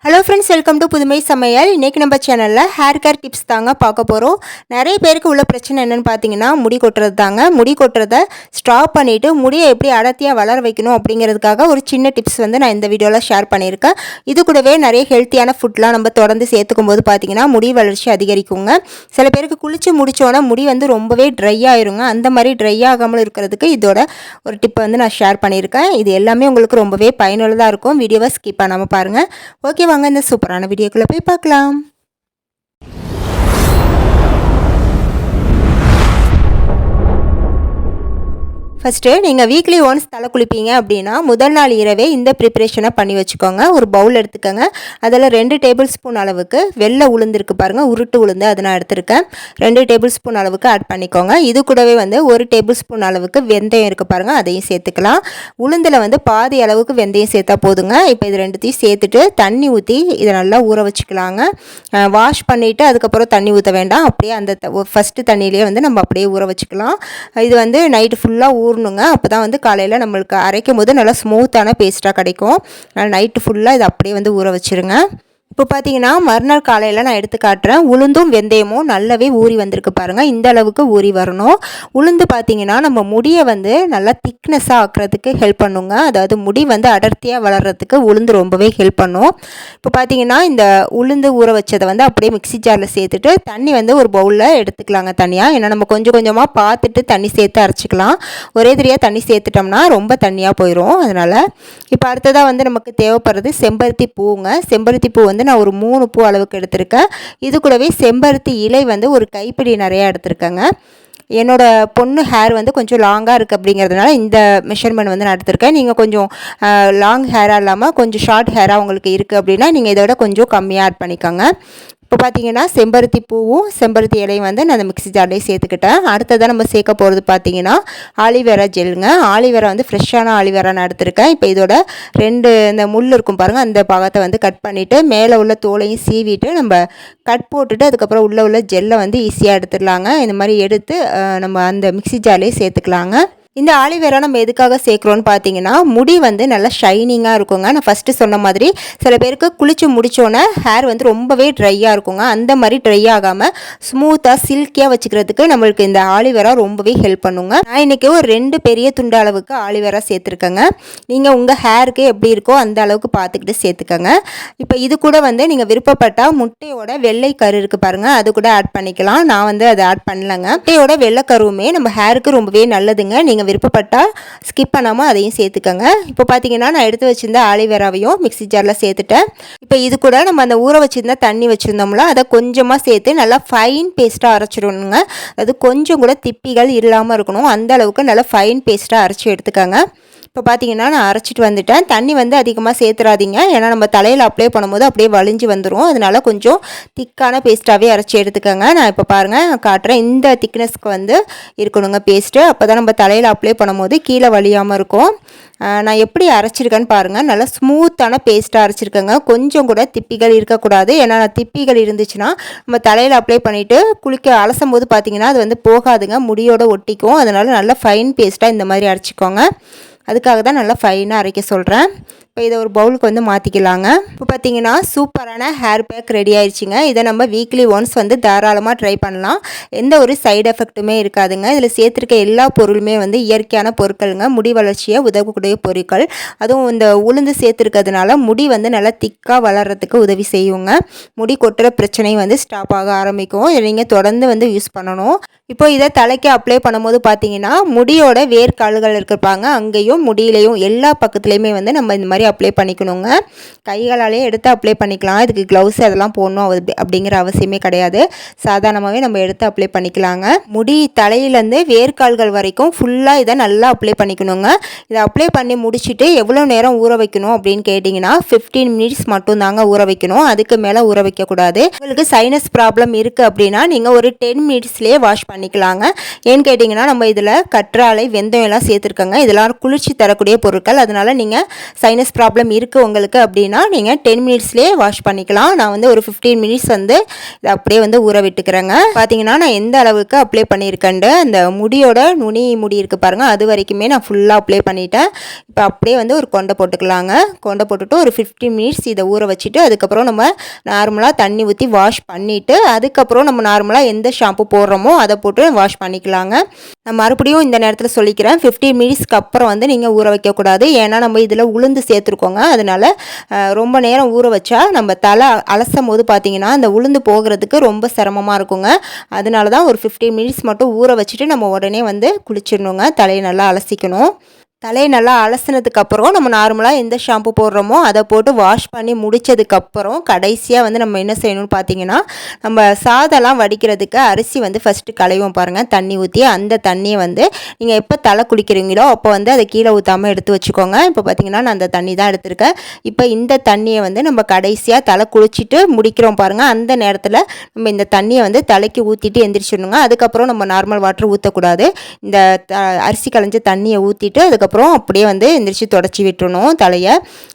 Hello. Friends welcome to புதுமை சமையல் இன்றைக்கி நம்ம சேனலில் ஹேர் கேர் டிப்ஸ் தாங்க பார்க்க போகிறோம் நிறைய பேருக்கு உள்ள பிரச்சனை என்னென்னு பார்த்தீங்கன்னா முடி கொட்டுறது தாங்க. முடி கொட்டுறதை ஸ்டாப் பண்ணிவிட்டு முடியை எப்படி அடர்த்தியாக வளர வைக்கணும் அப்படிங்கிறதுக்காக ஒரு சின்ன டிப்ஸ் வந்து நான் இந்த வீடியோவில் ஷேர் பண்ணியிருக்கேன். இது கூடவே நிறைய ஹெல்த்தியான ஃபுட்லாம் நம்ம தொடர்ந்து சேர்த்துக்கும் போது பார்த்தீங்கன்னா முடி வளர்ச்சி அதிகரிக்குங்க. சில பேருக்கு குளித்து முடித்தோன்னே முடி வந்து ரொம்பவே ட்ரை ஆயிருங்க. அந்த மாதிரி ட்ரை ஆகாமல் இருக்கிறதுக்கு இதோட ஒரு டிப்பை வந்து நான் ஷேர் பண்ணியிருக்கேன். இது எல்லாமே உங்களுக்கு ரொம்பவே பயனுள்ளதாக இருக்கும். வீடியோவை ஸ்கிப் பண்ணாமல் பாருங்கள் ஓகே வாங்க இந்த சூப்பரான வீடியோக்குள்ளே போய் பார்க்கலாம். ஃபஸ்ட்டு நீங்கள் வீக்லி ஒன்ஸ் தலை குளிப்பீங்க அப்படின்னா முதல் நாள் இரவே இந்த ப்ரிப்பரேஷனை பண்ணி வச்சுக்கோங்க. ஒரு பவுல் எடுத்துக்கோங்க. அதில் ரெண்டு டேபிள் ஸ்பூன் அளவுக்கு வெள்ளை உளுந்துருக்கு பாருங்கள் உருட்டு உளுந்து அதை நான் எடுத்திருக்கேன். ரெண்டு டேபிள் ஸ்பூன் அளவுக்கு ஆட் பண்ணிக்கோங்க. இது கூடவே வந்து ஒரு டேபிள் ஸ்பூன் அளவுக்கு வெந்தயம் இருக்குது பாருங்கள் அதையும் சேர்த்துக்கலாம். உளுந்தில் வந்து பாதி அளவுக்கு வெந்தயம் சேர்த்தா போதுங்க. இப்போ இது ரெண்டுத்தையும் சேர்த்துட்டு தண்ணி ஊற்றி இதை நல்லா ஊற வச்சுக்கலாங்க. வாஷ் பண்ணிவிட்டு அதுக்கப்புறம் தண்ணி ஊற்ற வேண்டாம். அப்படியே அந்த ஃபஸ்ட்டு தண்ணியிலேயே வந்து நம்ம அப்படியே ஊற வச்சுக்கலாம். இது வந்து நைட்டு ஃபுல்லாக ஊர் ஊறணுங்க அப்போ தான் வந்து காலையில் நம்மளுக்கு அரைக்கும் போது நல்லா ஸ்மூத்தான பேஸ்ட்டாக கிடைக்கும். நைட்டு ஃபுல்லாக இதை அப்படியே வந்து ஊற வச்சுருங்க. இப்போ பார்த்தீங்கன்னா மறுநாள் காலையில் நான் எடுத்து காட்டுறேன். உளுந்தும் வெந்தயமும் நல்லாவே ஊறி வந்திருக்கு பாருங்கள் இந்த அளவுக்கு ஊறி வரணும். உளுந்து பார்த்தீங்கன்னா நம்ம முடியை வந்து நல்லா திக்னஸாக ஆக்குறதுக்கு ஹெல்ப் பண்ணுங்க. அதாவது முடி வந்து அடர்த்தியாக வளர்கிறதுக்கு உளுந்து ரொம்பவே ஹெல்ப் பண்ணும். இப்போ பார்த்தீங்கன்னா இந்த உளுந்து ஊற வச்சதை வந்து அப்படியே மிக்சி ஜாரில் சேர்த்துட்டு தண்ணி வந்து ஒரு பவுலில் எடுத்துக்கலாங்க தனியாக ஏன்னா நம்ம கொஞ்சம் கொஞ்சமாக பார்த்துட்டு தண்ணி சேர்த்து அரைச்சிக்கலாம். ஒரே தெரியாக தண்ணி சேர்த்துட்டோம்னா ரொம்ப தண்ணியாக போயிடும் அதனால் இப்போ அடுத்ததாக வந்து நமக்கு தேவைப்படுறது செம்பருத்தி பூங்க. செம்பருத்தி பூ வந்து நான் ஒரு மூணு பூ அளவுக்கு எடுத்திருக்கேன். இது கூடவே செம்பருத்தி இலை வந்து ஒரு கைப்பிடி நிறையா எடுத்திருக்கேங்க. என்னோடய பொண்ணு ஹேர் வந்து கொஞ்சம் லாங்காக இருக்குது அப்படிங்கிறதுனால இந்த மெஷர்மெண்ட் வந்து நான் எடுத்திருக்கேன். நீங்கள் கொஞ்சம் லாங் ஹேராக இல்லாமல் கொஞ்சம் ஷார்ட் ஹேராக உங்களுக்கு இருக்குது அப்படின்னா நீங்கள் இதை விட கொஞ்சம் கம்மியாக ஆட் பண்ணிக்கோங்க. இப்போ பார்த்தீங்கன்னா செம்பருத்தி பூவும் செம்பருத்தி இலையும் வந்து நான் அந்த மிக்சி ஜார்லேயே சேர்த்துக்கிட்டேன். அடுத்ததாக நம்ம சேர்க்க போகிறது பார்த்தீங்கன்னா ஆலிவேரா ஜெல்லுங்க. ஆலிவேரா வந்து ஃப்ரெஷ்ஷான ஆலிவேரா நான் எடுத்திருக்கேன். இப்போ இதோட ரெண்டு இந்த முள் இருக்கும் பாருங்கள் அந்த பாகத்தை வந்து கட் பண்ணிவிட்டு மேலே உள்ள தோலையும் சீவிட்டு நம்ம கட் போட்டுட்டு அதுக்கப்புறம் உள்ளே உள்ள ஜெல்லை வந்து ஈஸியாக எடுத்துடலாங்க. இந்த மாதிரி எடுத்து நம்ம அந்த மிக்ஸி ஜார்லேயே சேர்த்துக்கலாங்க. இந்த ஆலிவேரா நம்ம எதுக்காக சேர்க்குறோன்னு பார்த்தீங்கன்னா முடி வந்து நல்லா ஷைனிங்காக இருக்குங்க. நான் ஃபஸ்ட்டு சொன்ன மாதிரி சில பேருக்கு குளித்து முடித்தோன்னே ஹேர் வந்து ரொம்பவே ட்ரையாக இருக்குங்க. அந்த மாதிரி ட்ரை ஆகாமல் ஸ்மூத்தாக சில்கியாக வச்சுக்கிறதுக்கு நம்மளுக்கு இந்த ஆலிவேரா ரொம்பவே ஹெல்ப் பண்ணுங்க. நான் இன்றைக்கி ஒரு ரெண்டு பெரிய துண்டு அளவுக்கு ஆலிவேரா சேர்த்துருக்கேங்க. நீங்கள் உங்கள் ஹேருக்கு எப்படி இருக்கோ அந்த அளவுக்கு பார்த்துக்கிட்டு சேர்த்துக்கோங்க. இப்போ இது கூட வந்து நீங்கள் விருப்பப்பட்டால் முட்டையோட வெள்ளை கரு இருக்குது பாருங்கள் அது கூட ஆட் பண்ணிக்கலாம். நான் வந்து அதை ஆட் பண்ணலங்க. முட்டையோட வெள்ளை கருவுமே நம்ம ஹேருக்கு ரொம்பவே நல்லதுங்க. நீங்கள் விருப்பப்பட்டால் ஸ்கிப் பண்ணாமல் அதையும் சேர்த்துக்கோங்க. இப்போ பார்த்தீங்கன்னா நான் எடுத்து வச்சுருந்த ஆலிவேராவையும் மிக்சி ஜாரில் சேர்த்துட்டேன். இப்போ இது கூட நம்ம அந்த ஊற வச்சுருந்தா தண்ணி வச்சுருந்தோம்ல அதை கொஞ்சமாக சேர்த்து நல்லா ஃபைன் பேஸ்ட்டாக அரைச்சிடணுங்க. அது கொஞ்சம் கூட திப்பிகள் இல்லாமல் இருக்கணும். அந்த அளவுக்கு நல்லா ஃபைன் பேஸ்ட்டாக அரைச்சி எடுத்துக்கோங்க. இப்போ பார்த்தீங்கன்னா நான் அரைச்சிட்டு வந்துட்டேன். தண்ணி வந்து அதிகமாக சேர்த்துறாதீங்க ஏன்னா நம்ம தலையில் அப்ளை பண்ணும்போது அப்படியே வலிஞ்சு வந்துடும் அதனால கொஞ்சம் திக்கான பேஸ்ட்டாகவே அரைச்சி எடுத்துக்கோங்க. நான் இப்போ பாருங்கள் காட்டுறேன். இந்த திக்னஸ்க்கு வந்து இருக்கணுங்க பேஸ்ட்டு அப்போ தான் நம்ம தலையில் அப்ளை பண்ணும்போது கீழே வலியாமல் இருக்கும். நான் எப்படி அரைச்சிருக்கேன்னு பாருங்கள் நல்லா ஸ்மூத்தான பேஸ்ட்டாக அரைச்சிருக்கேங்க. கொஞ்சம் கூட திப்பிகள் இருக்கக்கூடாது. ஏன்னா திப்பிகள் இருந்துச்சுன்னா நம்ம தலையில் அப்ளை பண்ணிவிட்டு குளிக்க அலசும் போது பார்த்திங்கன்னா அது வந்து போகாதுங்க. முடியோட ஒட்டிக்கும். அதனால் நல்லா ஃபைன் பேஸ்ட்டாக இந்த மாதிரி அரைச்சிக்கோங்க. அதுக்காக தான் நல்லா ஃபைனாக அரைக்க சொல்கிறேன் இப்போ இதை ஒரு பவுலுக்கு வந்து மாற்றிக்கலாங்க இப்போ பார்த்தீங்கன்னா சூப்பரான ஹேர் பேக் ரெடி ஆயிடுச்சுங்க. இதை நம்ம வீக்லி ஒன்ஸ் வந்து தாராளமாக ட்ரை பண்ணலாம். எந்த ஒரு சைடு எஃபெக்ட்டுமே இருக்காதுங்க. இதில் சேர்த்துருக்க எல்லா பொருளுமே வந்து இயற்கையான பொருட்களுங்க. முடி வளர்ச்சியை உதவக்கூடிய பொருட்கள். அதுவும் இந்த உளுந்து சேர்த்துருக்கிறதுனால முடி வந்து நல்லா திக்காக வளர்கிறதுக்கு உதவி செய்யுங்க. முடி கொட்டுற பிரச்சனை வந்து ஸ்டாப் ஆக ஆரம்பிக்கும். நீங்கள் தொடர்ந்து வந்து யூஸ் பண்ணணும். இப்போ இதை தலைக்கு அப்ளை பண்ணும்போது பார்த்தீங்கன்னா முடியோட வேர்க்கால்கள் இருக்கிருப்பாங்க அங்கேயும் முடியிலையும் எல்லா பக்கத்துலேயுமே வந்து நம்ம இந்த மாதிரி அப்ளை பண்ணிக்கணுங்க. கைகளாலே எடுத்து அப்ளை பண்ணிக்கலாம். இதுக்கு க்ளவுஸ் அதெல்லாம் போடணும் அப்படிங்கிற அவசியமே கிடையாது. சாதாரணமாகவே நம்ம எடுத்து அப்ளை பண்ணிக்கலாங்க. முடி தலையிலேருந்து வேர்க்கால்கள் வரைக்கும் ஃபுல்லாக இதை நல்லா அப்ளை பண்ணிக்கணுங்க. இதை அப்ளை பண்ணி முடிச்சுட்டு எவ்வளோ நேரம் ஊற வைக்கணும் அப்படின்னு கேட்டிங்கன்னா ஃபிஃப்டீன் மினிட்ஸ் மட்டும் தாங்க ஊற வைக்கணும். அதுக்கு மேலே ஊற வைக்கக்கூடாது. உங்களுக்கு சைனஸ் ப்ராப்ளம் இருக்குது அப்படின்னா நீங்கள் ஒரு டென் மினிட்ஸ்லேயே வாஷ் பண்ணிக்கலாங்க. ஏன்னு கேட்டிங்கன்னா நம்ம இதில் கற்றாழை வெந்தயம் எல்லாம் சேர்த்துருக்கோங்க. இதெல்லாம் குளிர்ச்சி தரக்கூடிய பொருட்கள். அதனால் நீங்கள் சைனஸ் ப்ராப்ளம் இருக்குது உங்களுக்கு அப்படின்னா நீங்கள் டென் மினிட்ஸ்லேயே வாஷ் பண்ணிக்கலாம். நான் வந்து ஒரு ஃபிஃப்டீன் மினிட்ஸ் வந்து இதை அப்படியே வந்து ஊற விட்டுக்கிறேங்க. பார்த்தீங்கன்னா நான் எந்த அளவுக்கு அப்ளை பண்ணியிருக்கேன்ட்டு அந்த முடியோட நுனி முடி இருக்குது பாருங்கள் அது வரைக்குமே நான் ஃபுல்லாக அப்ளை பண்ணிட்டேன். இப்போ அப்படியே வந்து ஒரு கொண்டை போட்டுக்கலாங்க. கொண்டை போட்டுட்டு ஒரு ஃபிஃப்டீன் மினிட்ஸ் இதை ஊற வச்சுட்டு அதுக்கப்புறம் நம்ம நார்மலாக தண்ணி ஊற்றி வாஷ் பண்ணிவிட்டு அதுக்கப்புறம் நம்ம நார்மலாக எந்த ஷாம்பு போடுறோமோ அதை போட்டு வாஷ் பண்ணிக்கலாங்க. நான் மறுபடியும் இந்த நேரத்தில் சொல்லிக்கிறேன் ஃபிஃப்டீன் மினிட்ஸ்க்கு அப்புறம் வந்து நீங்கள் ஊற வைக்கக்கூடாது. ஏன்னா நம்ம இதில் உளுந்து எடுத்துருக்கோங்க. அதனால் ரொம்ப நேரம் ஊற வச்சா நம்ம தலை அலசும் போது பார்த்தீங்கன்னா அந்த உளுந்து போகிறதுக்கு ரொம்ப சிரமமாக இருக்குங்க. அதனால தான் ஒரு ஃபிஃப்டீன் மினிட்ஸ் மட்டும் ஊற வச்சுட்டு நம்ம உடனே வந்து குளிச்சிடணுங்க. தலையை நல்லா அலசிக்கணும். தலையை நல்லா அலசினதுக்கப்புறம் நம்ம நார்மலாக எந்த ஷாம்பு போடுறோமோ அதை போட்டு வாஷ் பண்ணி முடித்ததுக்கப்புறம் கடைசியாக வந்து நம்ம என்ன செய்யணும்னு பார்த்தீங்கன்னா நம்ம சாதம்லாம் வடிக்கிறதுக்கு அரிசி வந்து ஃபஸ்ட்டு களைவோம் பாருங்கள் தண்ணி ஊற்றி அந்த தண்ணியை வந்து நீங்கள் எப்போ தலை குளிக்கிறீங்களோ அப்போ வந்து அதை கீழே ஊற்றாமல் எடுத்து வச்சுக்கோங்க. இப்போ பார்த்தீங்கன்னா நான் அந்த தண்ணி தான் எடுத்திருக்கேன். இப்போ இந்த தண்ணியை வந்து நம்ம கடைசியாக தலை குளிச்சுட்டு முடிக்கிறோம் பாருங்கள் அந்த நேரத்தில் நம்ம இந்த தண்ணியை வந்து தலைக்கு ஊற்றிட்டு எந்திரிச்சிடணுங்க. அதுக்கப்புறம் நம்ம நார்மல் வாட்டர் ஊற்றக்கூடாது இந்த அரிசி களைஞ்ச தண்ணியை ஊற்றிட்டு அதுக்கப்புறம் அதுக்கப்புறம் அப்படியே வந்து எந்திரிச்சு தொடச்சி விட்டுறணும் தலையை.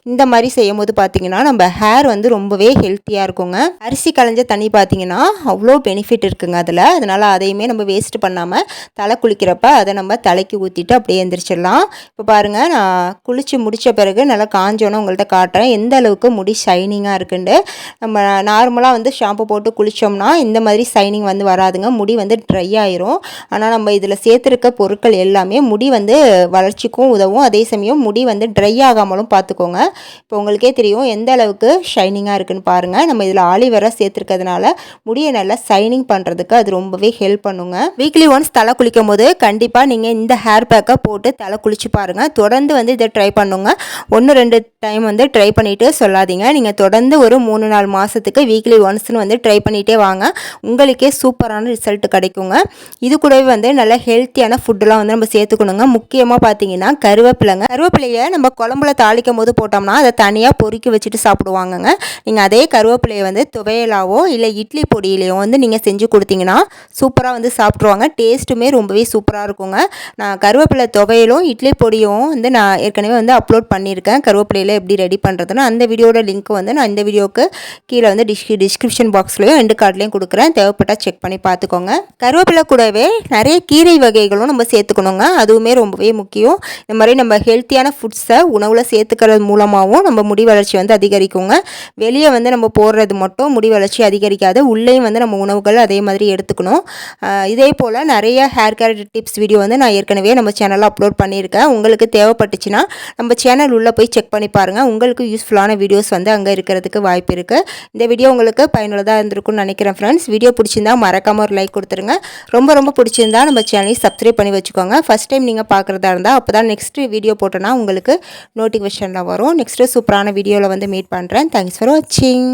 இந்த மாதிரி செய்யும் போது பார்த்திங்கன்னா நம்ம ஹேர் வந்து ரொம்பவே ஹெல்த்தியாக இருக்குங்க. அரிசி களைஞ்ச தண்ணி பார்த்தீங்கன்னா அவ்வளோ பெனிஃபிட் இருக்குங்க அதில். அதனால் அதையுமே நம்ம வேஸ்ட் பண்ணாமல் தலை குளிக்கிறப்ப அதை நம்ம தலைக்கு ஊற்றிட்டு அப்படியே எந்திரிச்சிடலாம். இப்போ பாருங்கள் நான் குளித்து முடித்த பிறகு நல்லா காஞ்சோன்னு உங்கள்கிட்ட காட்டுறேன். எந்த அளவுக்கு முடி ஷைனிங்காக இருக்குண்டு நம்ம நார்மலாக வந்து ஷாம்பு போட்டு குளித்தோம்னா இந்த மாதிரி ஷைனிங் வந்து வராதுங்க. முடி வந்து ட்ரை ஆயிரும். ஆனால் நம்ம இதில் சேர்த்துருக்க பொருட்கள் எல்லாமே முடி வந்து வளர்ச்சிக்கும் உதவும். அதே சமயம் முடி வந்து ட்ரை ஆகாமலும் பார்த்துக்கோங்க. இப்போ உங்களுக்கே தெரியும் எந்த அளவுக்கு ஷைனிங்காக இருக்குன்னு பாருங்கள் நம்ம இதில் ஆலிவரா சேர்த்துருக்கிறதுனால முடியை நல்லா ஷைனிங் பண்ணுறதுக்கு அது ரொம்பவே ஹெல்ப் பண்ணுங்க. வீக்லி ஒன்ஸ் தலை குளிக்கும் போது கண்டிப்பாக நீங்கள் இந்த ஹேர் பேக்கை போட்டு தலை குளிச்சு பாருங்கள் தொடர்ந்து வந்து இதை ட்ரை பண்ணுங்க. ஒன்று ரெண்டு டைம் வந்து ட்ரை பண்ணிவிட்டு சொல்லாதீங்க. நீங்கள் தொடர்ந்து ஒரு மூணு நாலு மாதத்துக்கு வீக்லி ஒன்ஸ்னு வந்து ட்ரை பண்ணிகிட்டே வாங்க. உங்களுக்கே சூப்பரான ரிசல்ட் கிடைக்குங்க. இது கூடவே வந்து நல்ல ஹெல்த்தியான ஃபுட்டெலாம் வந்து நம்ம சேர்த்துக்கணுங்க. முக்கியமாக பார்த்தீங்கன்னா கருவேப்பிலைங்க. கருவேப்பிலையை நம்ம குழம்புல தாளிக்கும் போது போட்டோம்னா அதை தனியாக பொறுக்கி வச்சுட்டு சாப்பிடுவாங்கங்க. நீங்கள் அதே கருவேப்பிலையை வந்து துவையலாவோ இல்லை இட்லி பொடியிலையோ வந்து நீங்கள் செஞ்சு கொடுத்தீங்கன்னா சூப்பராக வந்து சாப்பிட்ருவாங்க டேஸ்ட்டுமே ரொம்பவே சூப்பராக இருக்குங்க. நான் கருவேப்பிலை துவையலும் இட்லி பொடியும் வந்து நான் ஏற்கனவே வந்து அப்லோட் பண்ணியிருக்கேன். கருவேப்பிலையில் எப்படி ரெடி பண்ணுறதுன்னு அந்த வீடியோட லிங்க் வந்து நான் இந்த வீடியோக்கு கீழே வந்து டிஸ்க் டிஸ்கிரிப்ஷன் பாக்ஸ்லையும் ரெண்டு கார்ட்லேயும் கொடுக்குறேன். தேவைப்பட்டால் செக் பண்ணி பார்த்துக்கோங்க. கருவேப்பிலை கூடவே நிறைய கீரை வகைகளும் நம்ம சேர்த்துக்கணுங்க. அதுவுமே ரொம்பவே முக்கியம். இந்த மாதிரி நம்ம ஹெல்த்தியான ஃபுட்ஸை உணவில் சேர்த்துக்கிறது மூலமாகவும் நம்ம முடி வளர்ச்சி வந்து அதிகரிக்குங்க. வெளியே வந்து நம்ம போடுறது மட்டும் முடி வளர்ச்சி அதிகரிக்காது. உள்ளேயும் வந்து நம்ம உணவுகள் அதே மாதிரி எடுத்துக்கணும். இதே போல் நிறைய ஹேர் கேர் டிப்ஸ் வீடியோ வந்து நான் ஏற்கனவே நம்ம சேனலில் அப்லோட் பண்ணியிருக்கேன். உங்களுக்கு தேவைப்பட்டுச்சுன்னா நம்ம சேனல் உள்ளே போய் செக் பண்ணி பாருங்கள் உங்களுக்கு யூஸ்ஃபுல்லான வீடியோஸ் வந்து அங்கே இருக்கிறதுக்கு வாய்ப்பு இருக்குது இந்த வீடியோ உங்களுக்கு பயனுள்ளதாக இருந்திருக்கும்னு நினைக்கிறேன் ஃப்ரெண்ட்ஸ் வீடியோ பிடிச்சிருந்தா மறக்காமல் ஒரு லைக் கொடுத்துருங்க. ரொம்ப ரொம்ப பிடிச்சிருந்தா நம்ம சேனலையும் சப்ஸ்கிரைப் பண்ணி வச்சுக்கோங்க. ஃபஸ்ட் டைம் நீங்கள் பார்க்குறதா இருந்தால் அப்போ தான் நெக்ஸ்ட்டு வீடியோ போட்டோன்னா உங்களுக்கு நோட்டிஃபிகேஷனில் வரும். நெக்ஸ்ட்டு சூப்பரான வீடியோவில் வந்து மீட் பண்ணுறேன் தேங்க்ஸ் ஃபார் வாட்சிங்